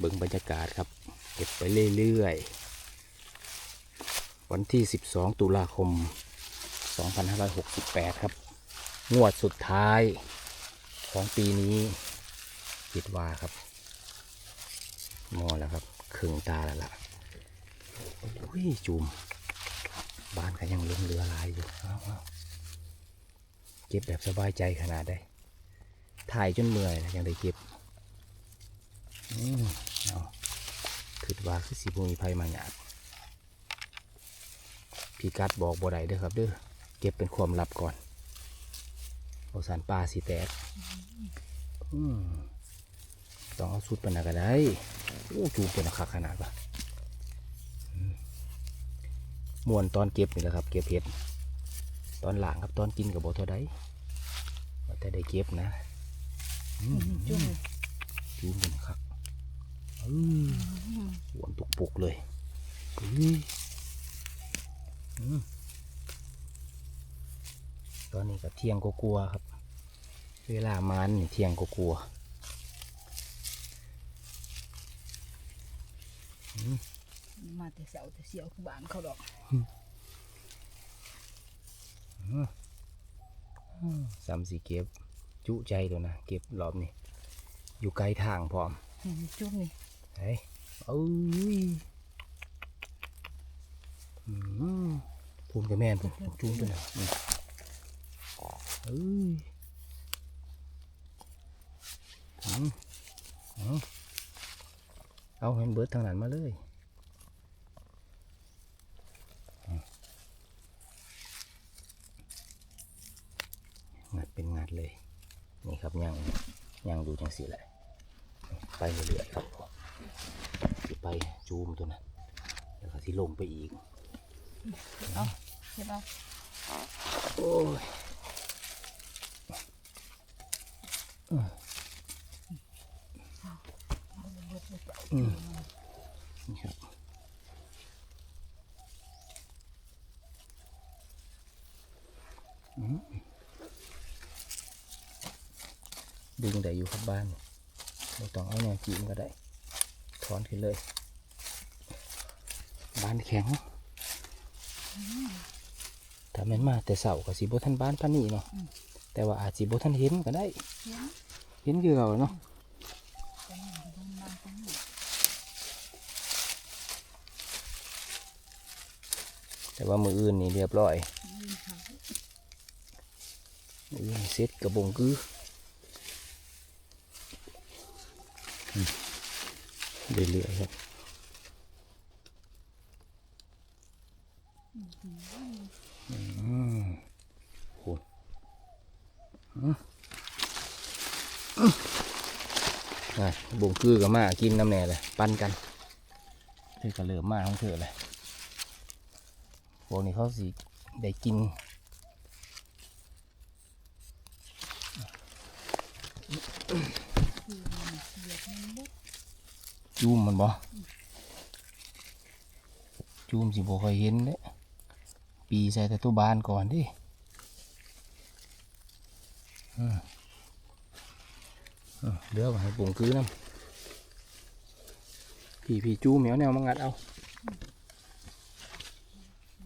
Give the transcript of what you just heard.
เบิ่งบรรยากาศครับ เก็บไปเรื่อยๆ วันที่ 12 ตุลาคม 2568 ครับ งวดสุดท้ายของปีนี้คิดว่าครับมอแล้วครับครึ่งตาแล้วล่ะอุ้ยจูมบ้านก็ยังลงเรือลายอยู่เอาเอาเก็บแบบสบายใจขนาดได้ ถ่ายจนเมื่อยนะยังได้เก็บ อืม เอาคิดว่าคือสีบุมีภัยมาหยาดพี่กัดบอกบ่ได้เด้อครับเด้อเก็บเป็นความลับก่อนโอสารปลาสีแตกต้องเอาสุดปานนันก็ได้โอ้จูบเป็นขนาดปะมวนตอนเก็บนี่แหละครับ เก็บเห็ดตอนหลังครับตอนกินกับบเท่าไดว่าแต่ได้เก็บนะ อืม จุ่ม จูบเป็นคักเออหวนตุก ปุกเลยอุ้ยอืมตอนนี้ก็เที่ยงก็กลัวาๆครับ เวลามันนี่เที่ยงก็กลัวอืมมาแต่เสาแต่เสียวคือบ้านเขาดอกสามสีเก็บ จุใจตัวนะ เก็บรอบนี้ อยู่ไกลทางพร้อมนี่จุ่มนี่เฮ้ย เอ้ยอืมพูนกับแม่นพูนจุ้งตัวนะอืมเอ้ยอืมอืมเอาเห็นเบิร์ดทางนั้นมาเลยอืมงัดเป็นงัดเลย นี่ครับย่างย่างดูจังสีแหละไปเรื่อยๆครับ สิไปจูมตัวนั้นแล้วก็สิลงไปอีกเอาเห็นเอาโอ้ยอืมนี่ครับอืมดึงได้อยู่ครับบ้านไม่ต้องเอาแนวจีมก็ได้ถ อนขึ้นเลยบ้านแข็งถ้าแม่นมาแต่เสากับสีบท่านบ้านพันนี่เนาะแต่ว่าอาจสีบท่านเห็นก็ได้ เห็นเห็นคือเราเนาะแต่นี่มันต้องมาตรงนี้แต่ว่ามืออื่นนี่เรียบร้อยยืนเขามืออื่นเซ็ตกระบงคืออืม เรื่อยๆครับอืมโหอืมอืมอะบงคือกับมากินน้ำแหน่เลยปั้นกันเธอก็เริ่มมาของเธอเลยพวกนี้เขาสิได้กิน จูมมันบ่จูมสิบ่ค่อยเห็นเด้ปีใส่แต่ตัวบานก่อนดิอืมอืมเดี๋ยวให้ปุ่งคือน้ำพี่พี่จูมเหมียวแนวมางัดเอา